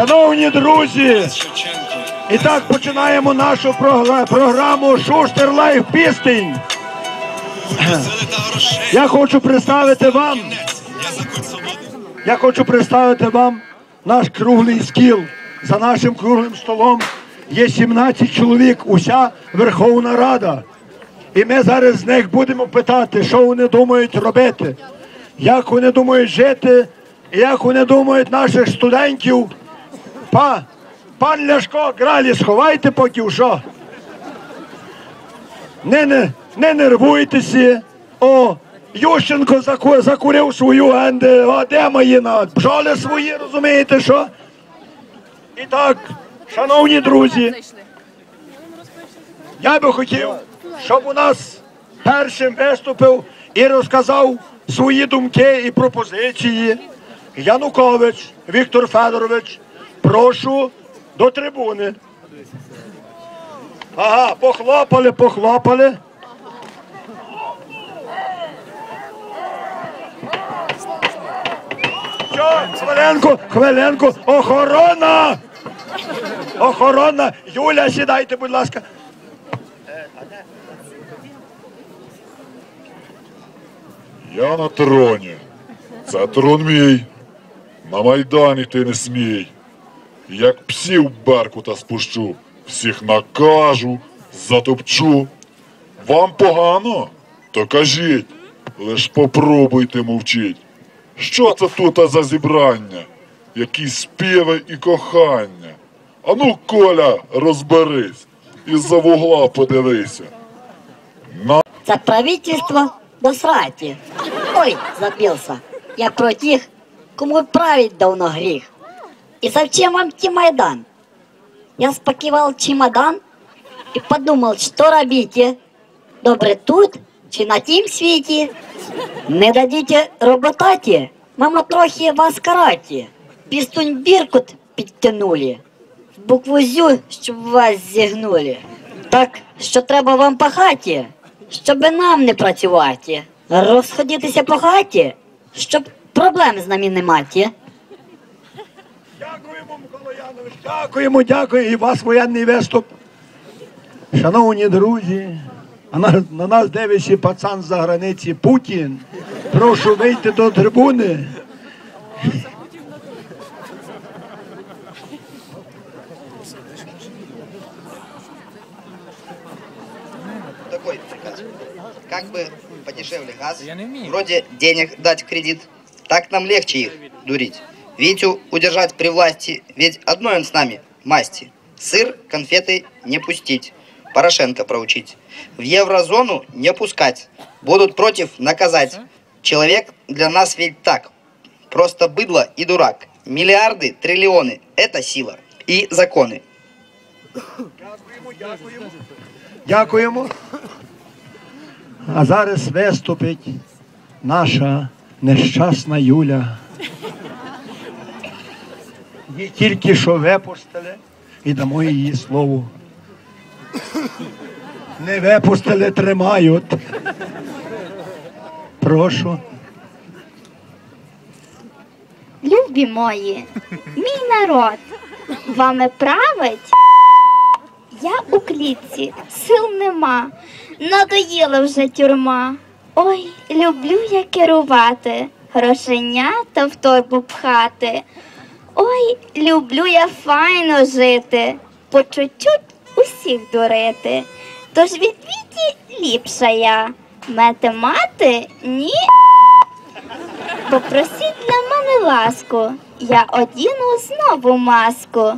Шановні друзі, і так починаємо нашу програму Шустер Лайф Пістень. Я хочу представити вам, я хочу представити вам наш круглий стіл. За нашим круглим столом є 17 чоловік, уся Верховна Рада. І ми зараз з них будемо питати, що вони думають робити, як вони думають жити, і як вони думають наших студентів. Па, пан Ляшко, гралі, сховайте поки що. Не, не, не нервуйтеся. О, Ющенко заку, закурив свою енди, а де мої на свої, розумієте що? І так, шановні друзі, я би хотів, щоб у нас першим виступив і розказав свої думки і пропозиції. Янукович Віктор Федорович, прошу до трибуни. Ага, похлопали, похлопали. Що, хвилинку, хвилинку, охорона! Охорона! Юля, сідайте, будь ласка. Я на троні. Це трон мій. На Майдані ти не смій. Як псів беркута спущу, всіх накажу, затопчу. Вам погано? То кажіть, лиш попробуйте мовчіть. Що це тут за зібрання? Якісь співи і кохання. Ану, Коля, розберись, із-за вугла подивися. На Это правительство до срати. Ой, забился. Я про тех, кому править давно грех. И зачем вам те Майдан? Я спакивал чемодан и подумал, что робите. Добре тут чи на тім світі? Не дадите роботаті? Мама трохи вас караті. Пістунь біркут підтянули. В букву зю, щоб вас зігнули. Так, що треба вам по хаті, щоб нам не працювати. Розходитися по хаті, щоб проблем з нами не мати. Дякуємо, дякуємо, дякую. І вас воєнний виступ. Шановні друзі, на, на нас дивиться пацан за границі Путін. Прошу вийти до трибуни. такой приказ. Как бы подешевле газ, вроде денег дать в кредит, так нам легче их дурить. Витю удержать при власти, ведь одной он с нами, масти. Сыр, конфеты не пустить, Порошенко проучить. В еврозону не пускать, будут против наказать. Человек для нас ведь так, просто быдло и дурак. Миллиарды, триллионы – это сила и законы. Дякуємо. А зараз виступить наша нещасна Юля. Її тільки що випустили і дамо її слово. Не випустили, тримають. Прошу. Любі мої, мій народ, вами править. Я у клітці, сил нема, надоїла вже тюрма. Ой, люблю я керувати, грошенята в торбу пхати. Ой, люблю я файно жити, по чуть-чуть усіх дурити. Тож від віті ліпша я, мете мати ні. Попросіть для мене ласку, я одіну знову маску.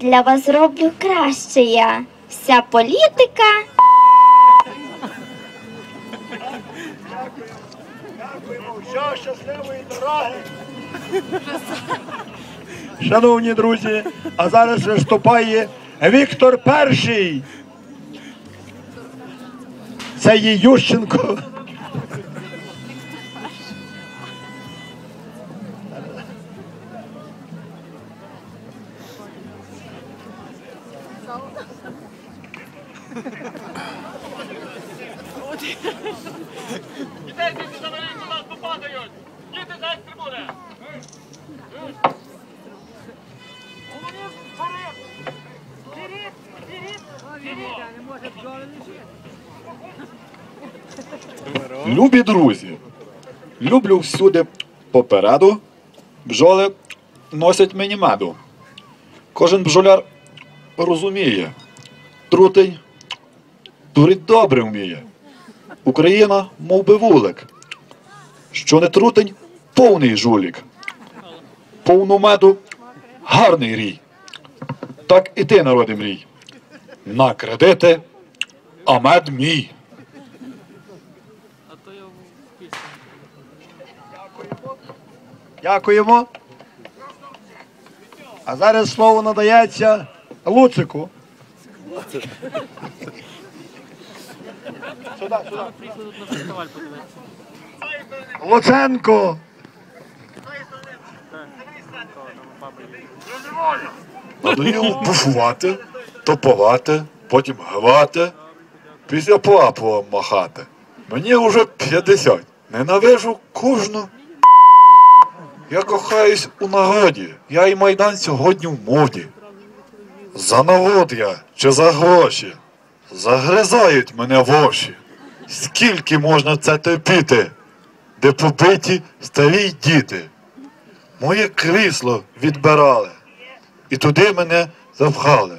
Для вас зроблю краще я. Вся політика. Дякуємо, все, щасливої дороги. Шановні друзі, а зараз виступає Віктор Перший. Це є Ющенко. Дітей звідси заберіть, у нас попадають! Діти, дай з Любі друзі, люблю всюди попереду. Бджоли носять мені меду. Кожен бджоляр розуміє, трутень дурить добре вміє. Україна, мов би вулик. Що не трутень, повний жулік. Повну меду гарний рій. Так і ти, народи мрій. На кредити, а мед мій. Дякуємо. А зараз слово надається Луцику. Сюди, сюди. Луценко. Надоїло буфувати, топовати, потім гвати, після папу махати. Мені вже 50. Ненавижу кожну. Я кохаюсь у нагоді. Я і майдан сьогодні в моді. За нагод я чи за гроші. Загризають мене воші. Скільки можна це терпіти, де побиті старі діти. Моє крісло відбирали і туди мене запхали.